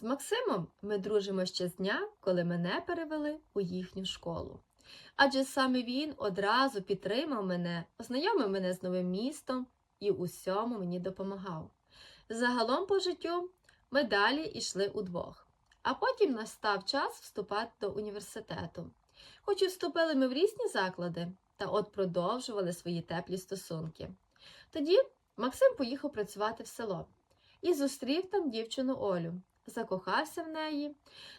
З Максимом ми дружимо ще з дня, коли мене перевели у їхню школу. Адже саме він одразу підтримав мене, ознайомив мене з новим містом і усьому мені допомагав. Загалом по життю ми далі йшли удвох. А потім настав час вступати до університету. Хоч і вступили ми в різні заклади, та от продовжували свої теплі стосунки. Тоді Максим поїхав працювати в село і зустрів там дівчину Олю, закохався в неї.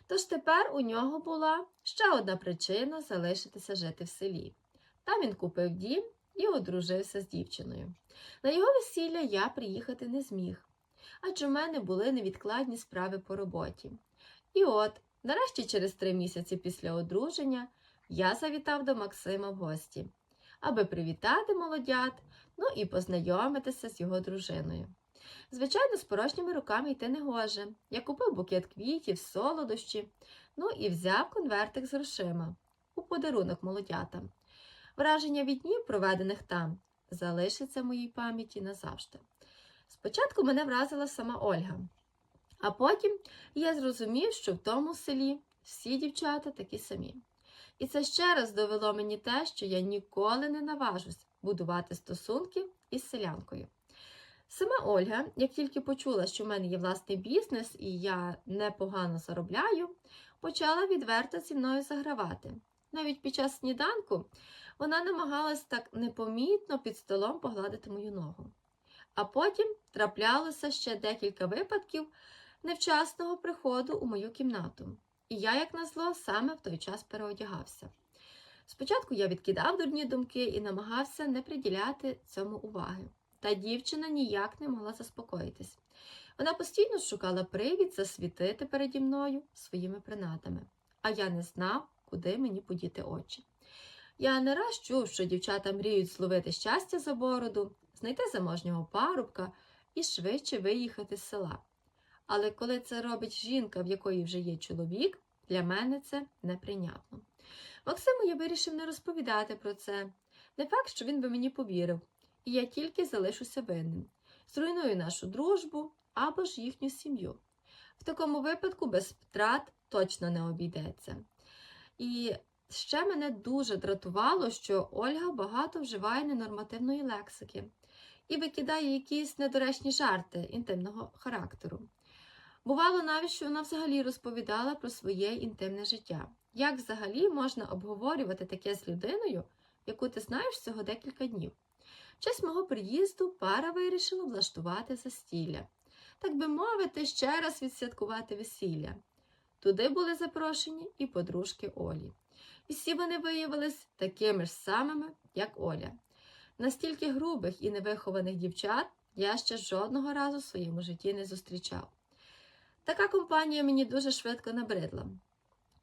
Тож тепер у нього була ще одна причина залишитися жити в селі. Там він купив дім і одружився з дівчиною. На його весілля я приїхати не зміг, адже в мене були невідкладні справи по роботі. І от, нарешті, через три місяці після одруження, я завітав до Максима в гості, аби привітати молодят, ну і познайомитися з його дружиною. Звичайно, з порожніми руками йти не гоже. Я купив букет квітів, солодощі, ну і взяв конвертик з грошима у подарунок молодятам. Враження від днів, проведених там, залишиться в моїй пам'яті назавжди. Спочатку мене вразила сама Ольга, а потім я зрозумів, що в тому селі всі дівчата такі самі. І це ще раз довело мені те, що я ніколи не наважусь будувати стосунки із селянкою. Сама Ольга, як тільки почула, що в мене є власний бізнес і я непогано заробляю, почала відверто зі мною загравати. Навіть під час сніданку вона намагалась так непомітно під столом погладити мою ногу. А потім траплялося ще декілька випадків невчасного приходу у мою кімнату. І я, як назло, саме в той час переодягався. Спочатку я відкидав дурні думки і намагався не приділяти цьому уваги. Та дівчина ніяк не могла заспокоїтись. Вона постійно шукала привід засвітити переді мною своїми принадами, а я не знав, куди мені подіти очі. Я не раз чув, що дівчата мріють зловити щастя за бороду, знайти заможнього парубка і швидше виїхати з села. Але коли це робить жінка, в якої вже є чоловік, для мене це неприйнятно. Максиму я вирішив не розповідати про це. Не факт, що він би мені повірив, і я тільки залишуся винним. Зруйную нашу дружбу або ж їхню сім'ю. В такому випадку без втрат точно не обійдеться. І ще мене дуже дратувало, що Ольга багато вживає ненормативної лексики і викидає якісь недоречні жарти інтимного характеру. Бувало навіть, що вона взагалі розповідала про своє інтимне життя. Як взагалі можна обговорювати таке з людиною, яку ти знаєш всього декілька днів? В честь мого приїзду пара вирішила влаштувати застілля, так би мовити, ще раз відсвяткувати весілля. Туди були запрошені і подружки Олі. І всі вони виявились такими ж самими, як Оля. Настільки грубих і невихованих дівчат я ще жодного разу в своєму житті не зустрічав. Така компанія мені дуже швидко набридла.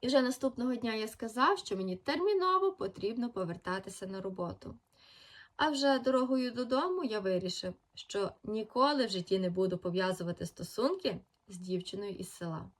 І вже наступного дня я сказав, що мені терміново потрібно повертатися на роботу. А вже дорогою додому я вирішив, що ніколи в житті не буду пов'язувати стосунки з дівчиною із села.